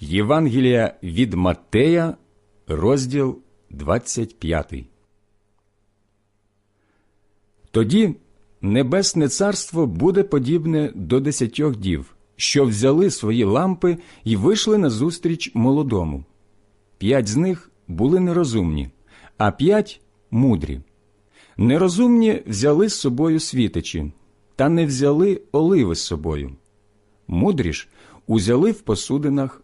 Євангелія від Маттея, розділ 25. Тоді небесне царство буде подібне до десятьох дів, що взяли свої лампи і вийшли назустріч молодому. П'ять з них були нерозумні, а п'ять мудрі. Нерозумні взяли з собою світичі, та не взяли оливи з собою. Мудрі ж узяли в посудинах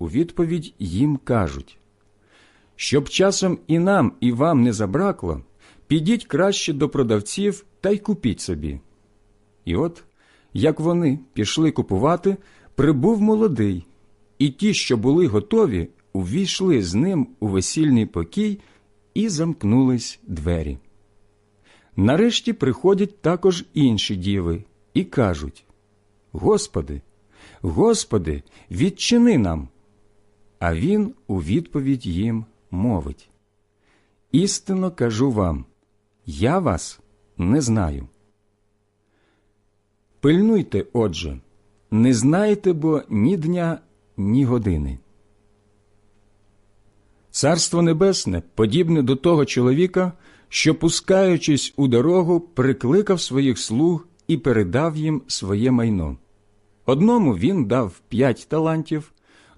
у відповідь їм кажуть щоб часом і нам, і вам не забракло, підіть краще до продавців та й купіть собі. І от, як вони пішли купувати, прибув молодий, і ті, що були готові, увійшли з ним у весільний покій і замкнулись двері. Нарешті приходять також інші діви і кажуть Господи, Господи, відчини нам. А він у відповідь їм мовить Істинно кажу вам, я вас не знаю. Пильнуйте, отже, не знаєте бо ні дня, ні години. Царство Небесне подібне до того чоловіка, що, пускаючись у дорогу, прикликав своїх слуг і передав їм своє майно. Одному він дав п'ять талантів,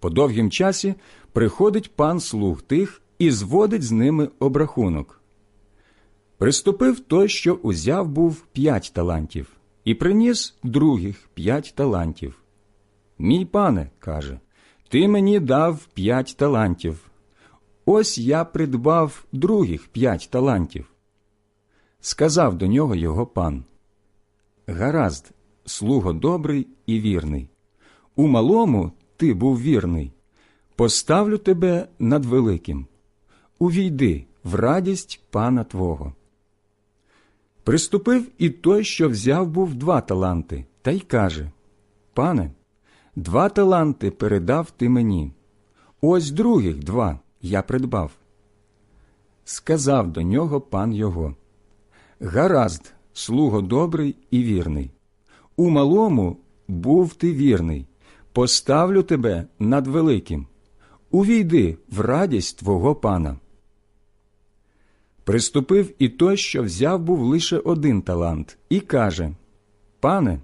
По довгім часі приходить пан слуг тих і зводить з ними обрахунок. Приступив той, що узяв був п'ять талантів, і приніс других п'ять талантів. Мій пане, каже, ти мені дав п'ять талантів. Ось я придбав других п'ять талантів. Сказав до нього його пан Гаразд, слуго добрий і вірний. У малому ти був вірний. Поставлю тебе над великим. Увійди в радість пана Твого. Приступив і той, що взяв був два таланти, та й каже Пане, два таланти передав ти мені. Ось других два я придбав. Сказав до нього пан його Гаразд, слуго добрий і вірний. У малому був ти вірний, поставлю тебе над великим. Увійди в радість твого пана. Приступив і той, що взяв був лише один талант, і каже Пане,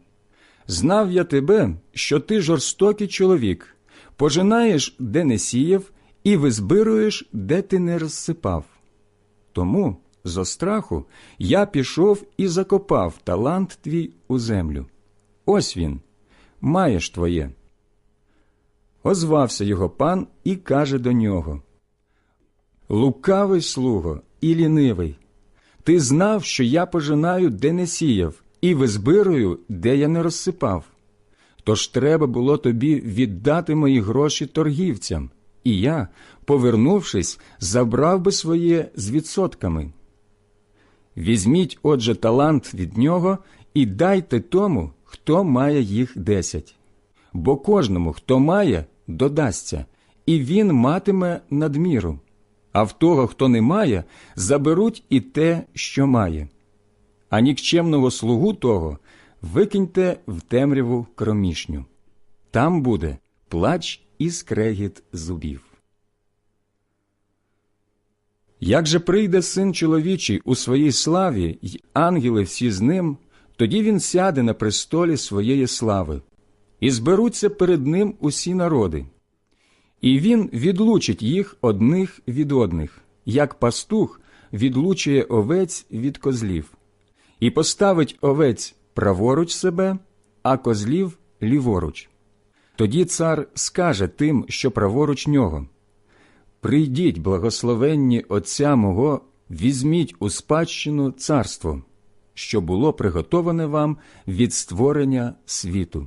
знав я тебе, що ти жорстокий чоловік, пожинаєш, де не сіяв, і визбируєш, де ти не розсипав. Тому, зо страху, я пішов і закопав талант твій у землю. Ось він, маєш твоє. Озвався його пан і каже до нього Лукавий слуго і лінивий. Ти знав, що я пожинаю, де не сіяв, і визбирую, де я не розсипав. Тож треба було тобі віддати мої гроші торгівцям, і я, повернувшись, забрав би своє з відсотками. Візьміть, отже, талант від нього і дайте тому, хто має їх десять. Бо кожному, хто має, додасться, і він матиме надміру а в того, хто не має, заберуть і те, що має. А нікчемного слугу того викиньте в темряву кромішню. Там буде плач і скрегіт зубів. Як же прийде син чоловічий у своїй славі, й ангели всі з ним, тоді він сяде на престолі своєї слави, і зберуться перед ним усі народи, І він відлучить їх одних від одних, як пастух відлучує овець від козлів, і поставить овець праворуч себе, а козлів ліворуч. Тоді цар скаже тим, що праворуч нього Прийдіть, благословенні Отця мого, візьміть у спадщину царство, що було приготоване вам від створення світу.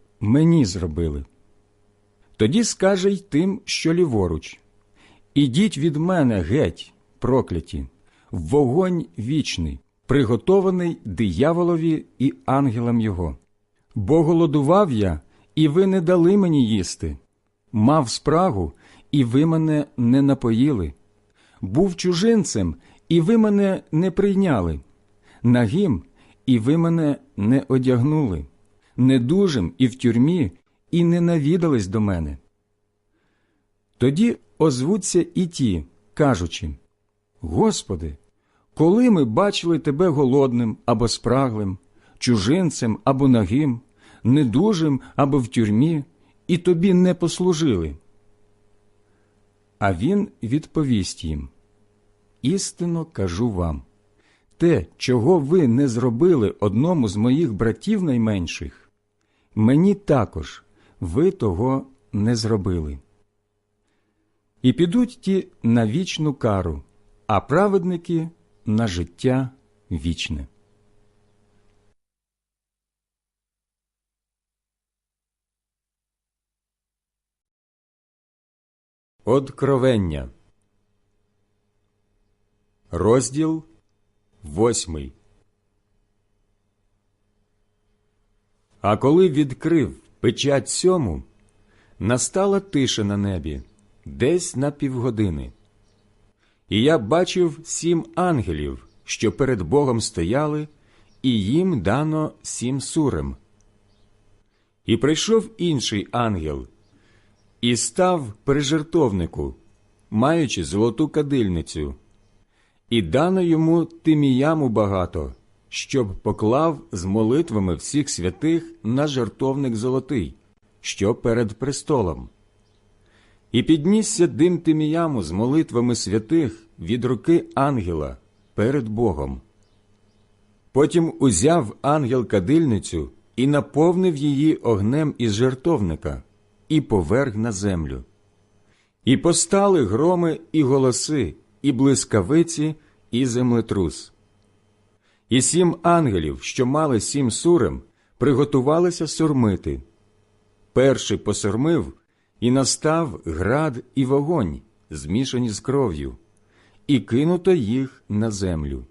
мені зробили. Тоді скаже й тим, що ліворуч. Ідіть від мене геть, прокляті, в вогонь вічний, приготований дияволові і ангелам його. Бо голодував я, і ви не дали мені їсти, мав спрагу, і ви мене не напоїли, був чужинцем, і ви мене не прийняли, нагим, і ви мене не одягнули, недужим і в тюрмі, і не навідались до мене. Тоді озвуться і ті, кажучи Господи, коли ми бачили Тебе голодним або спраглим, чужинцем або нагим, недужим або в тюрмі, і тобі не послужили. А він відповість їм Істинно кажу вам те, чого ви не зробили одному з моїх братів найменших, мені також ви того не зробили. І підуть ті на вічну кару, а праведники на життя вічне. Откровення. Розділ восьмий. А коли відкрив печать сьому, настала тиша на небі десь на півгодини. І я бачив сім ангелів, що перед Богом стояли, і їм дано сім сурем. І прийшов інший ангел і став при жертовнику, маючи золоту кадильницю, і дано йому тиміяму багато, щоб поклав з молитвами всіх святих на жертовник золотий, що перед престолом. І піднісся дим тиміяму з молитвами святих від руки ангела перед Богом. Потім узяв ангел кадильницю і наповнив її огнем із жертовника і поверг на землю. І постали громи і голоси, і блискавиці, і землетрус. І сім ангелів, що мали сім сурем, приготувалися сурмити. Перший посурмив, і настав град і вогонь, змішані з кров'ю, і кинуто їх на землю.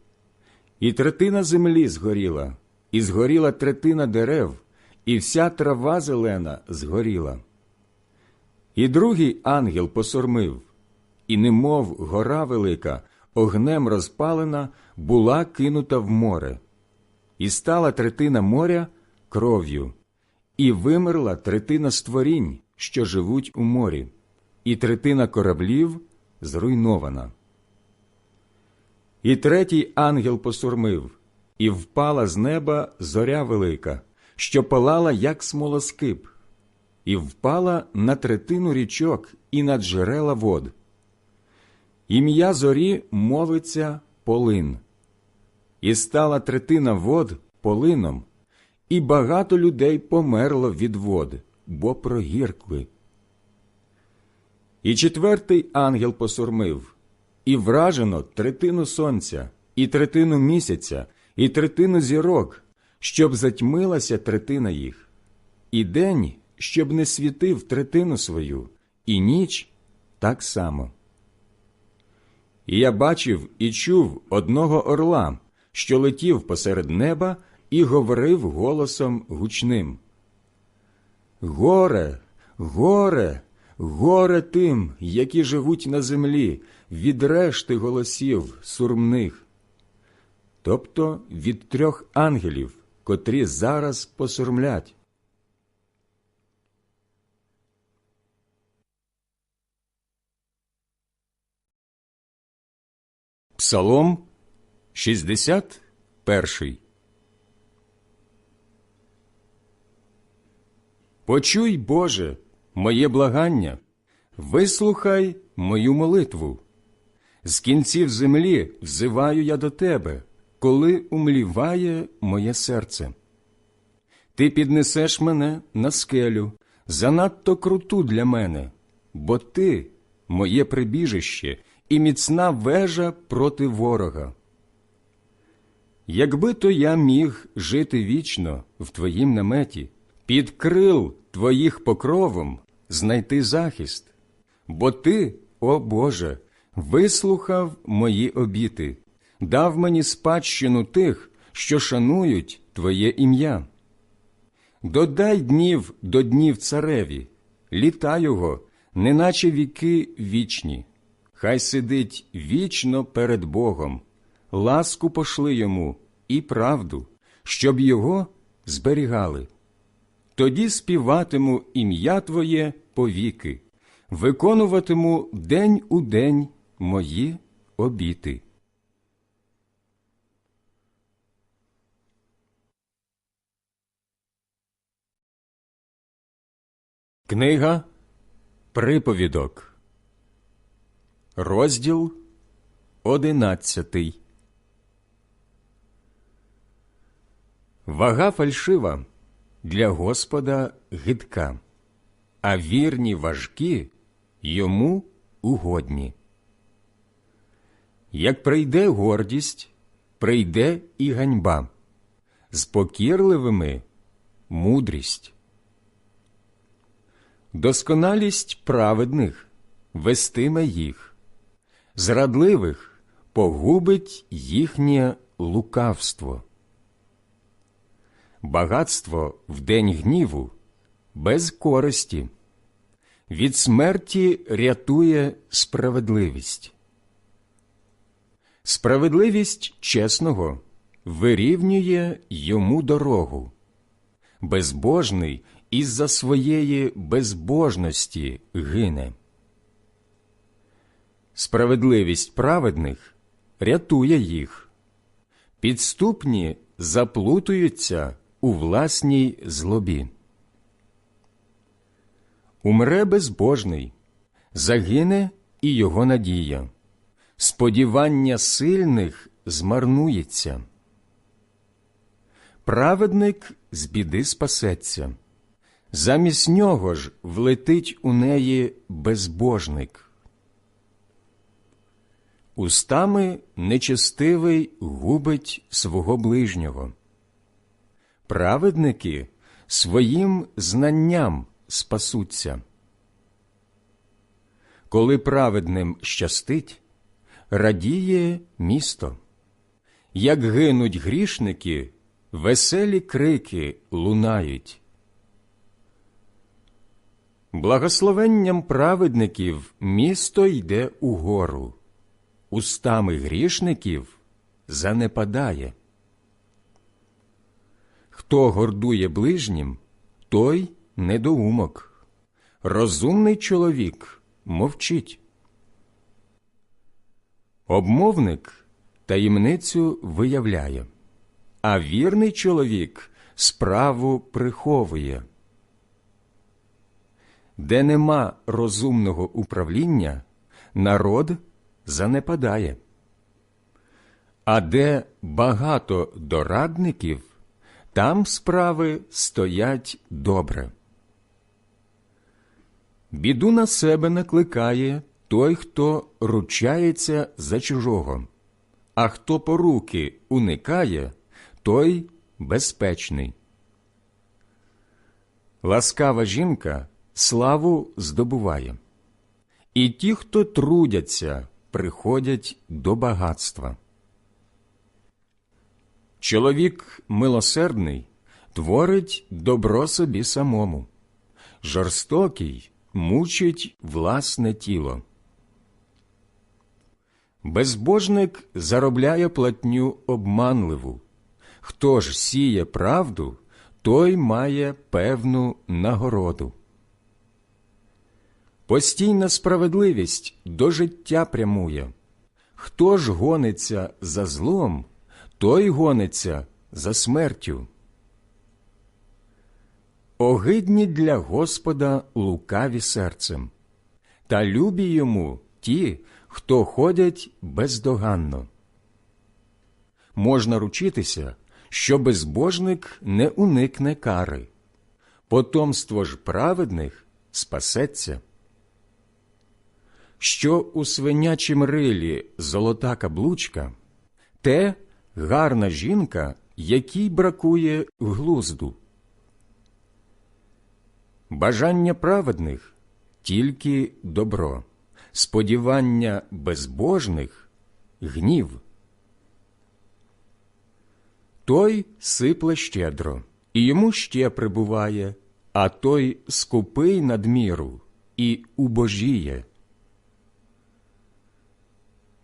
І третина землі згоріла, і згоріла третина дерев, і вся трава зелена згоріла. І другий ангел посурмив, і, немов гора велика, огнем розпалена, була кинута в море, і стала третина моря кров'ю, і вимерла третина створінь, що живуть у морі, і третина кораблів зруйнована. І третій ангел посурмив, і впала з неба зоря велика, що палала, як смолоскип і впала на третину річок і на джерела вод. Ім'я зорі мовиться полин, і стала третина вод полином, і багато людей померло від вод, бо прогіркли. І четвертий ангел посурмив, і вражено третину сонця, і третину місяця, і третину зірок, щоб затьмилася третина їх, і день, щоб не світив третину свою, і ніч так само. І я бачив і чув одного орла, що летів посеред неба і говорив голосом гучним. Горе, горе, горе тим, які живуть на землі, від решти голосів сурмних, тобто від трьох ангелів, котрі зараз посурмлять. Псалом 61 Почуй, Боже, моє благання, вислухай мою молитву. З кінців землі взиваю я до Тебе, коли умліває моє серце. Ти піднесеш мене на скелю, занадто круту для мене, бо ти моє прибіжище і міцна вежа проти ворога. Якби то я міг жити вічно в Твоїм наметі, під крил Твоїх покровом знайти захист, бо Ти, о Боже, вислухав мої обіти, дав мені спадщину тих, що шанують Твоє ім'я. Додай днів до днів цареві, літа його, неначе віки вічні. Хай сидить вічно перед Богом, ласку пошли йому і правду, щоб його зберігали. Тоді співатиму ім'я Твоє повіки, виконуватиму день у день мої обіти. Книга Приповідок, розділ одинадцятий. Вага фальшива для Господа гидка, а вірні важкі йому угодні. Як прийде гордість, прийде і ганьба, з покірливими мудрість. Досконалість праведних вестиме їх, зрадливих погубить їхнє лукавство. Багатство в день гніву без користі, від смерті рятує справедливість. Справедливість чесного вирівнює йому дорогу, безбожний із-за своєї безбожності гине. Справедливість праведних рятує їх, підступні заплутуються у власній злобі. Умре безбожний, загине і його надія, сподівання сильних змарнується. Праведник з біди спасеться, замість нього ж влетить у неї безбожник. Устами нечестивий губить свого ближнього. Праведники своїм знанням спасуться. Коли праведним щастить, радіє місто. Як гинуть грішники, веселі крики лунають. Благословенням праведників місто йде угору, устами грішників занепадає. Хто гордує ближнім, той недоумок. Розумний чоловік мовчить. Обмовник таємницю виявляє, а вірний чоловік справу приховує. Де нема розумного управління, народ занепадає. А де багато дорадників, там справи стоять добре. Біду на себе накликає той, хто ручається за чужого, а хто поруки уникає, той безпечний. Ласкава жінка славу здобуває, і ті, хто трудяться, приходять до багатства. Чоловік милосердний творить добро собі самому, жорстокий мучить власне тіло. Безбожник заробляє платню обманливу. Хто ж сіє правду, той має певну нагороду. Постійна справедливість до життя прямує. Хто ж гониться за злом, той гониться за смертю. Огидні для Господа лукаві серцем, та любі йому ті, хто ходять бездоганно. Можна ручитися, що безбожник не уникне кари, потомство ж праведних спасеться. Що у свинячім рилі золота каблучка, те гарна жінка, якій бракує глузду. Бажання праведних тільки добро, сподівання безбожних гнів. Той сипле щедро, і йому ще прибуває, а той скупий надміру і убожіє.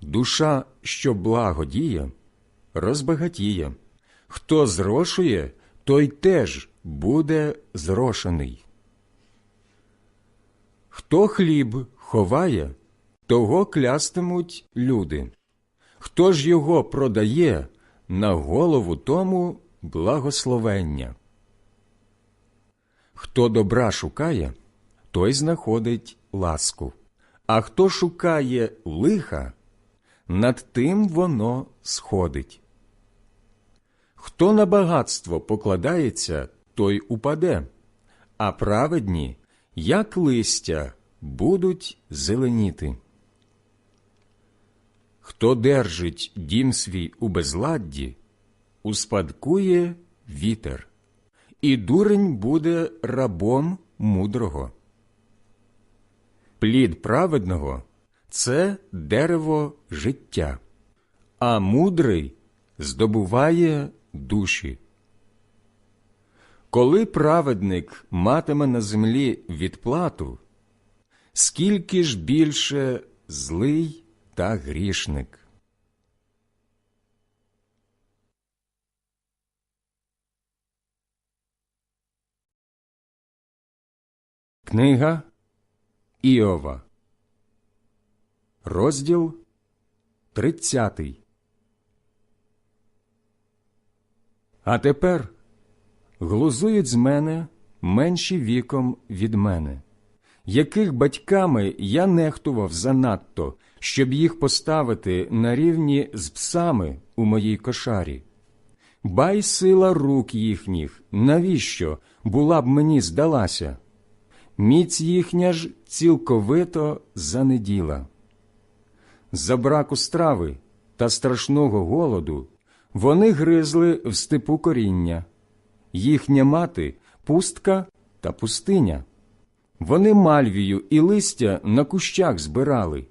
Душа, що благо діє, розбагатіє. Хто зрошує, той теж буде зрошений. Хто хліб ховає, того клястимуть люди. Хто ж його продає, на голову тому благословення. Хто добра шукає, той знаходить ласку, а хто шукає лиха, над тим воно сходить. Хто на багатство покладається, той упаде, а праведні, як листя, будуть зеленіти. Хто держить дім свій у безладді, успадкує вітер, і дурень буде рабом мудрого. Плід праведного це дерево життя, а мудрий здобуває душі. Коли праведник матиме на землі відплату, скільки ж більше злий та грішник. Книга Іова, розділ тридцятий. А тепер глузують з мене менші віком від мене, яких батьками я нехтував занадто, щоб їх поставити на рівні з псами у моїй кошарі. Бай сила рук їхніх, навіщо була б мені здалася? Міць їхня ж цілковито занеділа. За браку страви та страшного голоду вони гризли в степу коріння, їхня мати пустка та пустиня. Вони мальвію і листя на кущах збирали,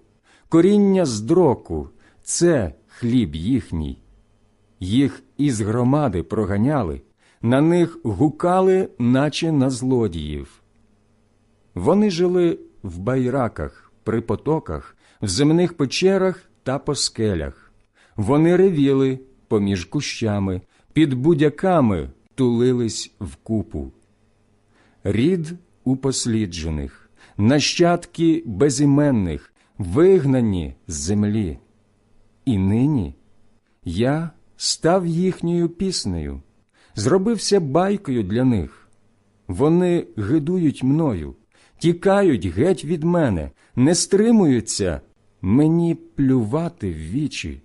коріння з дроку це хліб їхній. Їх із громади проганяли, на них гукали, наче на злодіїв. Вони жили в байраках, при потоках, в земних печерах та по скелях. Вони ревіли поміж кущами, під будяками тулились вкупу. Рід упосліджених, нащадки безіменних, вигнані з землі. І нині я став їхньою піснею, зробився байкою для них. Вони гидують мною, тікають геть від мене, не стримуються мені плювати в вічі.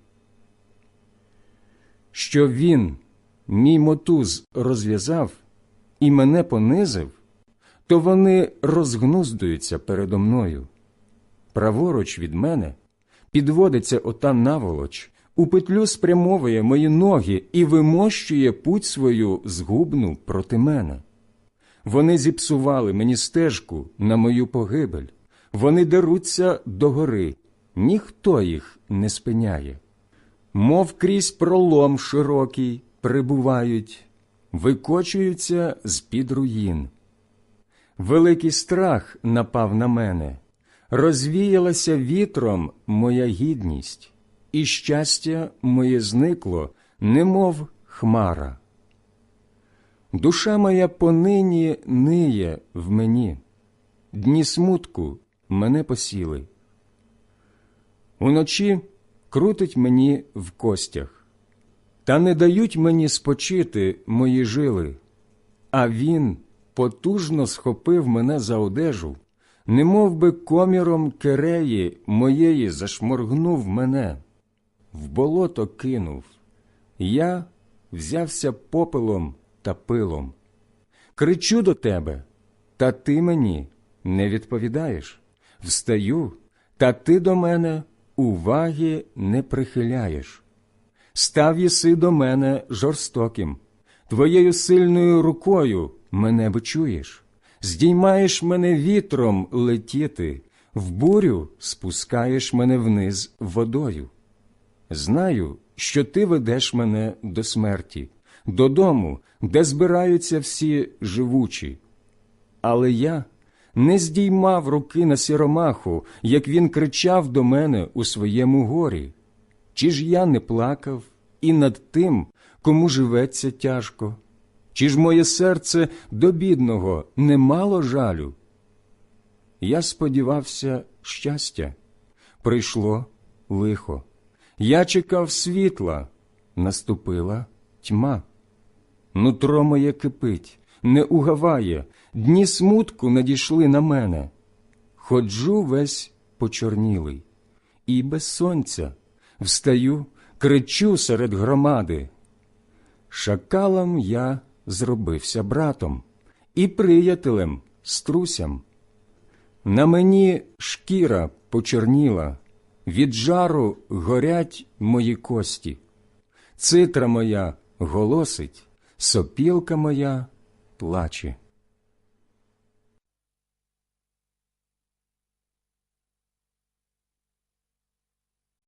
Що він, мій мотуз, розв'язав і мене понизив, то вони розгнуздуються передо мною. Праворуч від мене підводиться ота наволоч, у петлю спрямовує мої ноги і вимощує путь свою згубну проти мене. Вони зіпсували мені стежку на мою погибель, вони деруться догори, ніхто їх не спиняє. Мов крізь пролом широкий прибувають, викочуються з-під руїн. Великий страх напав на мене, розвіялася вітром моя гідність, і щастя моє зникло, немов хмара. Душа моя понині ниє в мені, дні смутку мене посіли. Уночі крутить мені в костях, та не дають мені спочити мої жили, а він потужно схопив мене за одежу, немов би коміром кереї моєї зашморгнув мене, в болото кинув. Я взявся попелом та пилом. Кричу до тебе, та ти мені не відповідаєш. Встаю, та ти до мене уваги не прихиляєш. Став єси до мене жорстоким, твоєю сильною рукою мене бичуєш, здіймаєш мене вітром летіти, в бурю спускаєш мене вниз водою. Знаю, що ти ведеш мене до смерті, додому, де збираються всі живучі. Але я не здіймав руки на сіромаху, як він кричав до мене у своєму горі. Чи ж я не плакав і над тим, кому живеться тяжко? Чи ж моє серце до бідного не мало жалю? Я сподівався щастя, прийшло лихо. Я чекав світла, наступила тьма. Нутро моє кипить, не угаває, дні смутку надійшли на мене. Ходжу весь почорнілий, і без сонця встаю, кричу серед громади. Шакалам я зробився братом і приятелем струсям. На мені шкіра почорніла, від жару горять мої кості. Цитра моя голосить, сопілка моя плаче.